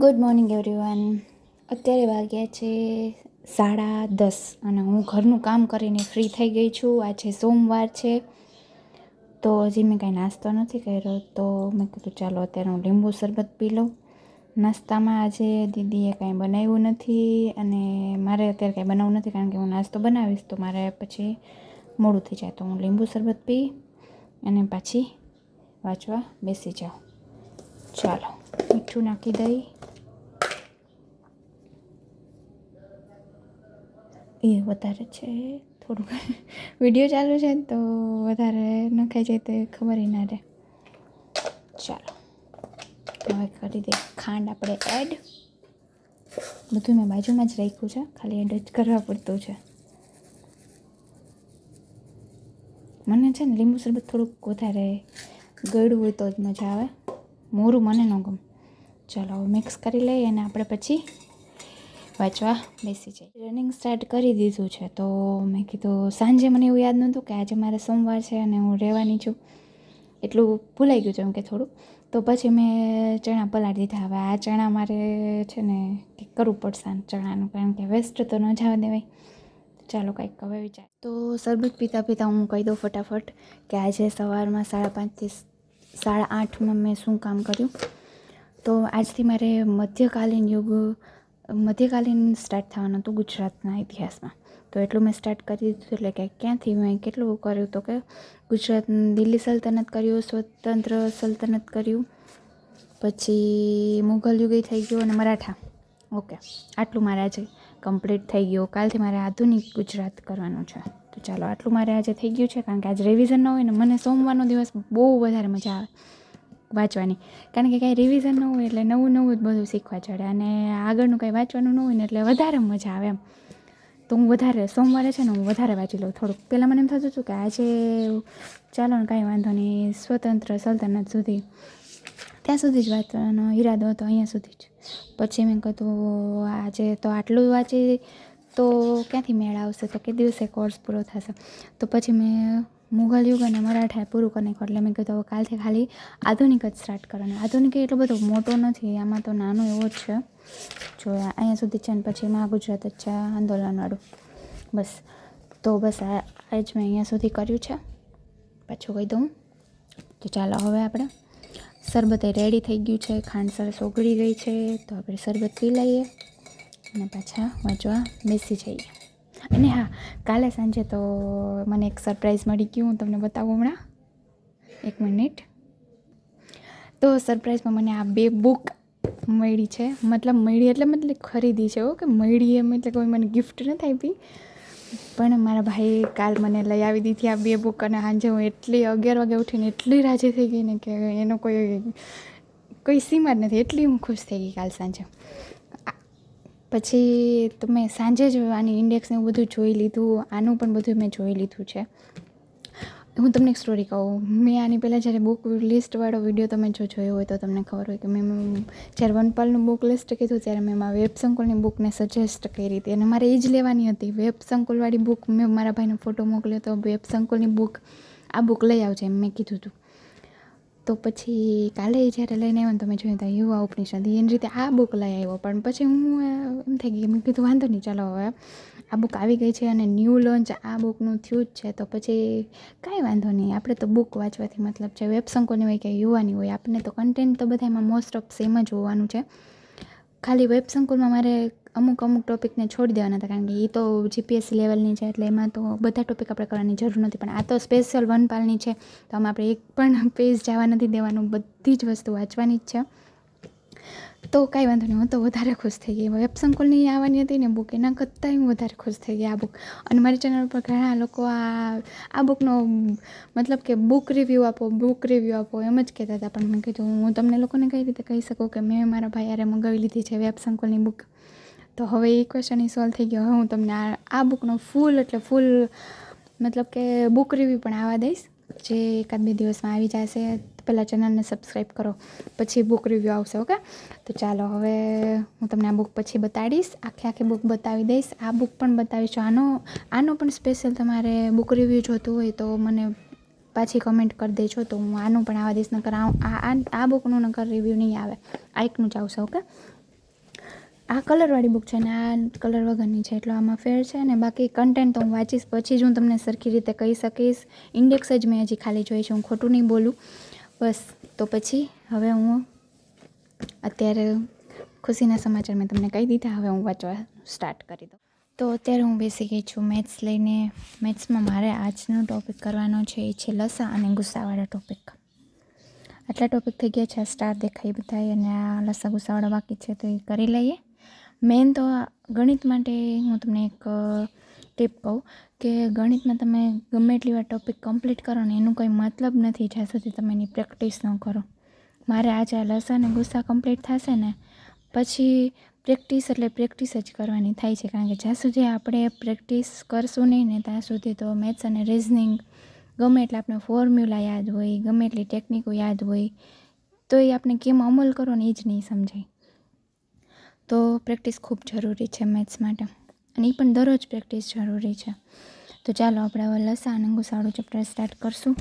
Good morning everyone અત્યારે વાગ્યા છે સાડા દસ અને હું ઘરનું કામ કરીને ફ્રી થઈ ગઈ છું. આજે સોમવાર છે. તો હજી મેં કાંઈ નાસ્તો નથી કર્યો, તો મેં કીધું ચાલો અત્યારે હું લીંબુ શરબત પી લઉં. નાસ્તામાં આજે દીદીએ કાંઈ બનાવ્યું નથી અને મારે અત્યારે કાંઈ બનાવવું નથી કારણ કે હું નાસ્તો બનાવીશ, તો મારે પછી મોડું થઈ જાય. તો હું લીંબુ શરબત પી અને પાછી વાંચવા બેસી જાઉં. ચાલો, મીઠું નાખી દઈ. એ વધારે છે, થોડુંક. વીડિયો ચાલુ છે તો વધારે નખાઈ જાય તો ખબર ના રહે. ચાલો. હવે કરી દઈએ. ખાંડ આપણે એડ બધું મેં બાજુમાં જ રાખ્યું છે. ખાલી એડ જ કરવા પડતું છે. મને છે ને લીંબુ શરબત થોડુંક વધારે ગળ્યું હોય તો જ મજા આવે. મોરું મને ન ગમે. ચાલો, હવે મિક્સ કરી લઈએ અને આપણે પછી વાંચવા બેસી જાય. રનિંગ સ્ટાર્ટ કરી દીધું છે, તો મેં કીધું, સાંજે મને એવું યાદ નહોતું કે આજે મારે સોમવાર છે અને હું રહેવાની છું. એટલું ભૂલાઈ ગયું છે એમ કે થોડું. તો પછી મેં ચણા પલાળી દીધા. હવે આ ચણા મારે છે ને કંઈક કરવું પડશે ચણાનું, કારણ કે વેસ્ટ તો ન જવા દેવાય. ચાલો કંઈક હવે વિચાર. તો શરબત પીતા પીતા હું કહી દઉં ફટાફટ કે આજે સવારમાં સાડા પાંચથી સાડા આઠમાં મેં શું કામ કર્યું? તો આજથી મારે મધ્યકાલીન યુગ મધ્યકાલીન સ્ટાર્ટ થવાનું હતું ગુજરાતના ઇતિહાસમાં. તો એટલું મેં સ્ટાર્ટ કરી દીધું એટલે કે ક્યાંથી મેં કેટલું કર્યું તો કે ગુજરાત દિલ્હી સલ્તનત કર્યું, સ્વતંત્ર સલ્તનત કર્યું, પછી મુઘલ યુગે થઈ ગયું અને મરાઠા. ઓકે, આટલું મારે આજે કમ્પ્લીટ થઈ ગયું. કાલથી મારે આધુનિક ગુજરાત કરવાનું છે. તો ચાલો, આટલું મારે આજે થઈ ગયું છે કારણ કે આજે રિવિઝન ન હોય ને, મને સોમવારનો દિવસ બહુ વધારે મજા આવે. વાંચવાની. કારણ કે કાંઈ રિવિઝન ન હોય એટલે નવું નવું જ બધું શીખવા ચડે. અને આગળનું કાંઈ વાંચવાનું ન હોય ને એટલે વધારે મજા આવે એમ. તો હું વધારે સોમવારે છે ને હું વધારે વાંચી લઉં થોડુંક. પહેલાં મને એમ થતું હતું કે આજે ચાલો ને કાંઈ વાંધો નહીં, સ્વતંત્ર સલ્તનત સુધી. ત્યાં સુધી જ વાંચવાનો ઈરાદો હતો, અહીંયા સુધી જ. પછી મેં કીધું, આજે તો આટલું વાંચી તો ક્યાંથી મેળ આવશે? તો કે દિવસે કોર્સ પૂરો થશે. તો પછી મેં મુઘલ યુગ અને મરાઠા પૂરું કરી એટલે મેં કીધું, હવે કાલથી ખાલી આધુનિક જ સ્ટાર્ટ કરવાનું. આધુનિક એટલો બધો મોટો નથી, આમાં તો નાનો એવો જ છે. જો અહીંયા સુધી છે ને પછી મા ગુજરાત જ છે આંદોલનવાળું. બસ. તો બસ આ જ મેં અહીંયા સુધી કર્યું છે. પાછું કહી દઉં. તો ચાલો હવે આપણે. શરબત રેડી થઈ ગયું છે, ખાંડ સરસ ઓગળી ગઈ છે. તો આપણે શરબત પી લઈએ. અને પાછા વાંચવા બેસી જઈએ. અને હા, કાલે સાંજે તો મને એક સરપ્રાઈઝ મળી ગયું, હું તમને બતાવું હમણાં. એક મિનિટ તો સરપ્રાઈઝમાં મને આ બે બુક મળી છે. મતલબ મળી એટલે મતલબ ખરીદી છે ઓકે મળી એમ એટલે કોઈ મને ગિફ્ટ નથી આપી. પણ મારા ભાઈ કાલ મને લઈ આવી દીધી આ બે બુક અને સાંજે હું એટલી અગિયાર વાગે ઉઠીને એટલી રાજી થઈ ગઈ ને કે એનો કોઈ કોઈ સીમા જ નથી. એટલી હું ખુશ થઈ ગઈ કાલ સાંજે. પછી તમે સાંજે જ આની ઇન્ડેક્સને એવું બધું જોઈ લીધું. આનું પણ બધું મેં જોઈ લીધું છે. હું તમને એક સ્ટોરી કહું. મેં આની પહેલાં જ્યારે બુક લિસ્ટવાળો વીડિયો તમે જો જોયો હોય તો તમને ખબર હોય કે મેં જ્યારે વનપાલનું બુક લિસ્ટ કીધું ત્યારે મેં મારા વેબ સંકુલની બુકને સજેસ્ટ કરી હતી. અને મારે એ જ લેવાની હતી. વેબ સંકુલવાળી બુક મેં મારા ભાઈને ફોટો મોકલ્યો તો વેબ સંકુલની બુક આ બુક લઈ આવજે એમ મેં કીધું હતું. તો પછી કાલે જ્યારે લઈને આવ્યો ને તમે જોયું તો યુવા ઉપનિષદ. એની રીતે આ બુક લઈ આવ્યો. પણ પછી હું એમ થઈ ગઈ. મેં કીધું, વાંધો નહીં, ચાલો હવે. આ બુક આવી ગઈ છે અને ન્યૂ લોન્ચ આ બુકનું થયું જ છે. તો પછી કાંઈ વાંધો નહીં. આપણે તો બુક વાંચવાથી મતલબ છે વેબ સંકોની હોય કે યુવાની હોય આપણને તો કન્ટેન્ટ તો બધામાં મોસ્ટ ઓફ સેમ જ હોવાનું છે. ખાલી વેબસંકુલમાં મારે અમુક અમુક ટોપિકને છોડી દેવાના હતા કારણ કે એ તો જીપીએસસી લેવલની છે એટલે એમાં તો બધા ટોપિક આપણે કરવાની જરૂર નથી. પણ આ તો સ્પેશિયલ વનપાલની છે, તો આમાં આપણે એક પણ પેજ જવા નથી દેવાનું, બધી જ વસ્તુ વાંચવાની જ છે. તો કાંઈ વાંધો નહીં, હું તો વધારે ખુશ થઈ ગઈ. વેબ સંકુલની આવવાની હતી ને બુક એના કરતાં હું વધારે ખુશ થઈ ગઈ આ બુક અને મારી ચેનલ પર ઘણા લોકો આ આ બુકનો મતલબ કે બુક રિવ્યૂ આપો બુક રિવ્યૂ આપો એમ જ કહેતા હતા. પણ મેં કીધું, હું તમને લોકોને કઈ રીતે કહી શકું કે મેં મારા ભાઈ યારે મંગાવી લીધી છે વેબ સંકુલની બુક તો હવે એ ક્વેશ્ચન સોલ્વ થઈ ગયો. હવે હું તમને આ આ બુકનો ફૂલ એટલે ફૂલ મતલબ કે બુક રિવ્યૂ પણ આવવા દઈશ. જે એકાદ બે દિવસમાં આવી જશે પહેલાં ચેનલને સબસ્ક્રાઈબ કરો, પછી બુક રિવ્યૂ આવશે, ઓકે? તો ચાલો હવે હું તમને આ બુક પછી બતાડીશ. આખી આખી બુક બતાવી દઈશ. આ બુક પણ બતાવીશ. આનો આનો પણ સ્પેશિયલ તમારે બુક રિવ્યૂ જોતું હોય તો મને પાછી કમેન્ટ કરી દેજો. તો હું આનું પણ આવવા દઈશ. નકર આ આ બુકનું નકર રિવ્યૂ નહીં આવે. આ એકનું જ આવશે, ઓકે? આ કલરવાળી બુક છે ને આ કલર વગરની છે, એટલે આમાં ફેર છે ને બાકી કન્ટેન્ટ તો હું વાંચીશ, પછી જ હું તમને સરખી રીતે કહી શકીશ. ઇન્ડેક્સ જ મેં હજી ખાલી જોઈ છે, હું ખોટું નહીં બોલું. બસ, તો પછી હવે હું અત્યારે ખુશીના સમાચાર મેં તમને કહી દીધા, હવે હું વાંચવા સ્ટાર્ટ કરી દઉં. તો અત્યારે હું બેસી ગઈ છું મેથ્સ લઈને મેથ્સમાં મારે આજનો ટોપિક કરવાનો છે, એ છે લસા અને ગુસ્સાવાળા ટોપિક આટલા ટોપિક થઈ ગયા છે, આ સ્ટાર દેખાય બધાય અને આ લસા ગુસ્સાવાળા બાકી છે, તો એ કરી લઈએ. મેન તો ગણિત માટે હું તમને એક ટીપ કહું કે ગણિતમાં તમે ગમે એટલી વાર ટોપિક કમ્પ્લીટ કરો ને એનું કોઈ મતલબ નથી જ્યાં સુધી તમે એની પ્રેક્ટિસ ન કરો. મારે આજે આ લસણ અને ગુસ્સા કમ્પ્લીટ થશે ને, પછી પ્રેક્ટિસ એટલે પ્રેક્ટિસ જ કરવાની થાય છે. કારણ કે જ્યાં સુધી આપણે પ્રેક્ટિસ કરશું નહીં ને ત્યાં સુધી તો મેથ્સ અને રિઝનિંગ ગમે એટલે આપણે ફોર્મ્યુલા યાદ હોય, ગમે એટલી ટેકનિકો યાદ હોય, તો એ આપણે કેમ અમલ કરો ને એ જ નહીં સમજાય. તો પ્રેક્ટિસ ખૂબ જરૂરી છે મેથ્સ માટે. અને એ પણ દરરોજ પ્રેક્ટિસ જરૂરી છે. તો ચાલો આપણે હવે લસા અને ગુસાડું ચેપ્ટર સ્ટાર્ટ કરશું.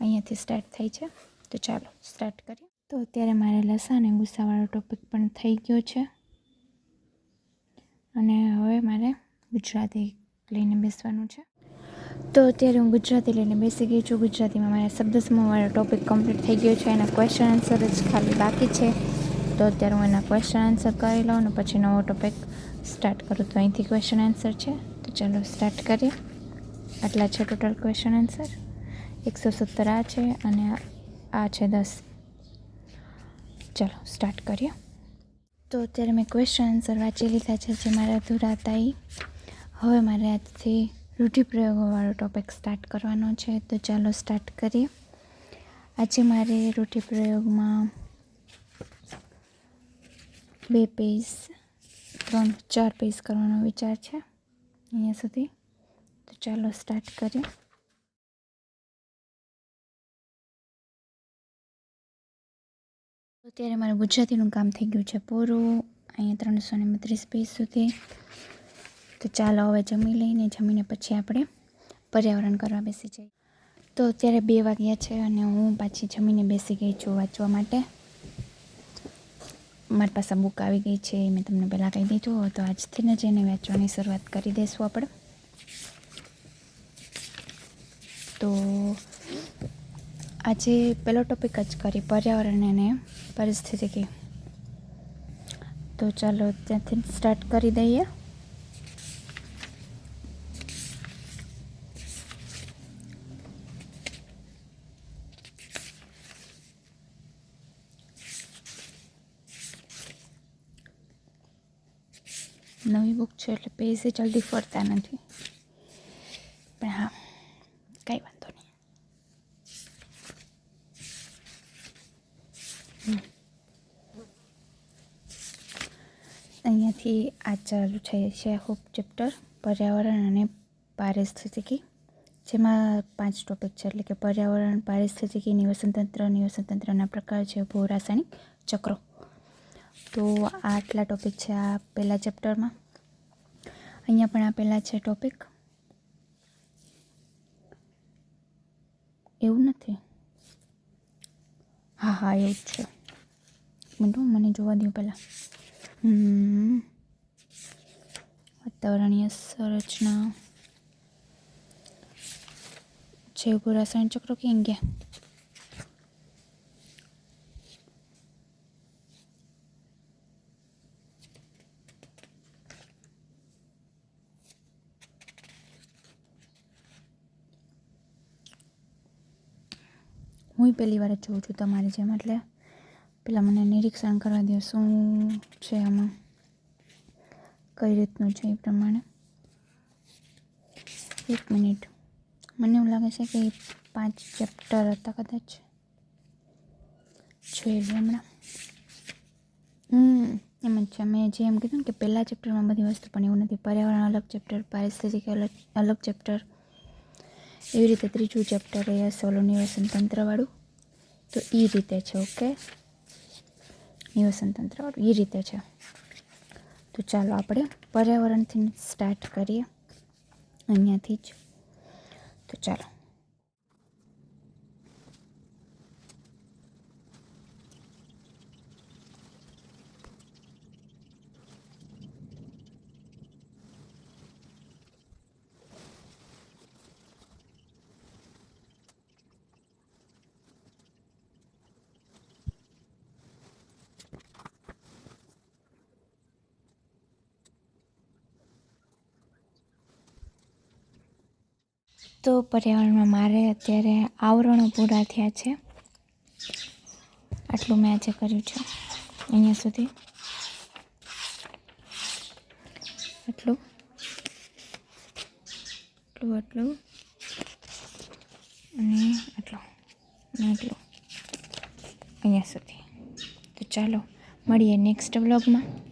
અહીંયાથી સ્ટાર્ટ થાય છે. તો ચાલો સ્ટાર્ટ કરીએ. તો અત્યારે મારે લસા અને ગુસ્સાવાળો ટોપિક પણ થઈ ગયો છે. અને હવે મારે ગુજરાતી લઈને બેસવાનું છે. તો અત્યારે હું ગુજરાતી લઈને બેસી ગઈ છું. ગુજરાતીમાં મારા શબ્દ સમૂહવાળો ટોપિક કમ્પ્લીટ થઈ ગયો છે. એના ક્વેશ્ચન આન્સર જ ખાલી બાકી છે. તો અત્યારે હું એના ક્વેશ્ચન આન્સર કરી લઉં અને પછી નવો ટોપિક સ્ટાર્ટ કરું. તો અહીંથી ક્વેશ્ચન આન્સર છે. તો ચાલો સ્ટાર્ટ કરીએ. આટલા છે ટોટલ ક્વેશ્ચન આન્સર એકસો સત્તર આ છે અને આ છે દસ. ચાલો સ્ટાર્ટ કરીએ. તો અત્યારે મેં ક્વેશ્ચન આન્સર વાંચી લીધા છે જે મારા અધૂરા હતા. હવે મારે આજથી રૂઢિપ્રયોગોવાળો ટોપિક સ્ટાર્ટ કરવાનો છે, તો ચાલો સ્ટાર્ટ કરીએ. આજે મારે રૂઢિપ્રયોગમાં બે પેજ ત્રણ, ચાર પેજ કરવાનો વિચાર છે અહીંયા સુધી. તો ચાલો સ્ટાર્ટ કરીએ. અત્યારે મારું ગુજરાતીનું કામ થઈ ગયું છે પૂરું. અહીંયા ત્રણસો ને બત્રીસ પેજ સુધી. તો ચાલો હવે જમી લઈને, જમીને પછી આપણે પર્યાવરણ કરવા બેસી જઈએ. તો અત્યારે બે વાગ્યા છે અને હું પાછી જમીને બેસી ગઈ છું વાંચવા માટે. મારી પાસે બુક આવી ગઈ છે, એ મેં તમને પહેલાં કહી દીધું તો આજથી જ એને વાંચવાની શરૂઆત કરી દઈશું આપણે. તો આજે પહેલો ટોપિક જ કરી, પર્યાવરણ અને પરિસ્થિતિકી તો ચાલો ત્યાંથી સ્ટાર્ટ કરી દઈએ. નવી બુક છે એટલે પેજ જલ્દી ફરતા નથી. પણ હા, કંઈ વાંધો નહીં. અહીંયાથી આ ચાલુ છે ખૂબ ચેપ્ટર પર્યાવરણ અને પારિસ્થિતિકી જેમાં પાંચ ટોપિક છે એટલે કે પર્યાવરણ પારિસ્થિતિકી નિવસનતંત્ર, નિવસનતંત્રના પ્રકાર છે ભૂરાસાયણિક ચક્રો. તો આટલા ટોપિક છે આ પહેલાં ચેપ્ટરમાં અહીંયા પણ આપેલા છે ટોપિક એવું નથી? હા હા, એવું જ છે. મિનિટ મને જોવા દઉં પહેલાં. વાતાવરણીય સંરચના. જૈવ રાસાયણ ચક્રો ક્યાં ગયા? હું પહેલી વાર જ જોઉં છું તમારી જેમ, એટલે પહેલાં મને નિરીક્ષણ કરવા દો શું છે આમાં. કઈ રીતનું છે એ પ્રમાણે. એક મિનિટ. મને એવું લાગે છે કે પાંચ ચેપ્ટર હતા કદાચ. જોઈ હમણાં. હમ, એમ જ છે. મેં જે એમ કીધું ને કે પહેલાં ચેપ્ટરમાં બધી વસ્તુ પણ એવું નથી. પર્યાવરણ અલગ ચેપ્ટર પારિસ્થિતિક અલગ અલગ ચેપ્ટર એવી રીતે ત્રીજું ચેપ્ટર એ સોલો નિવસન તંત્રવાળું તો એ રીતે છે ઓકે નિવસન તંત્રવાળું એ રીતે છે. તો ચાલો આપણે પર્યાવરણથી સ્ટાર્ટ કરીએ. અહીંયાથી જ. તો ચાલો. તો પર્યાવરણમાં મારે અત્યારે આવરણો પૂરા થયા છે. આટલું મેં આજે કર્યું છે. અહીંયા સુધી. આટલું. આટલું આટલું. અને આટલું આટલું. અહીંયા સુધી. તો ચાલો, મળીએ નેક્સ્ટ વ્લોગમાં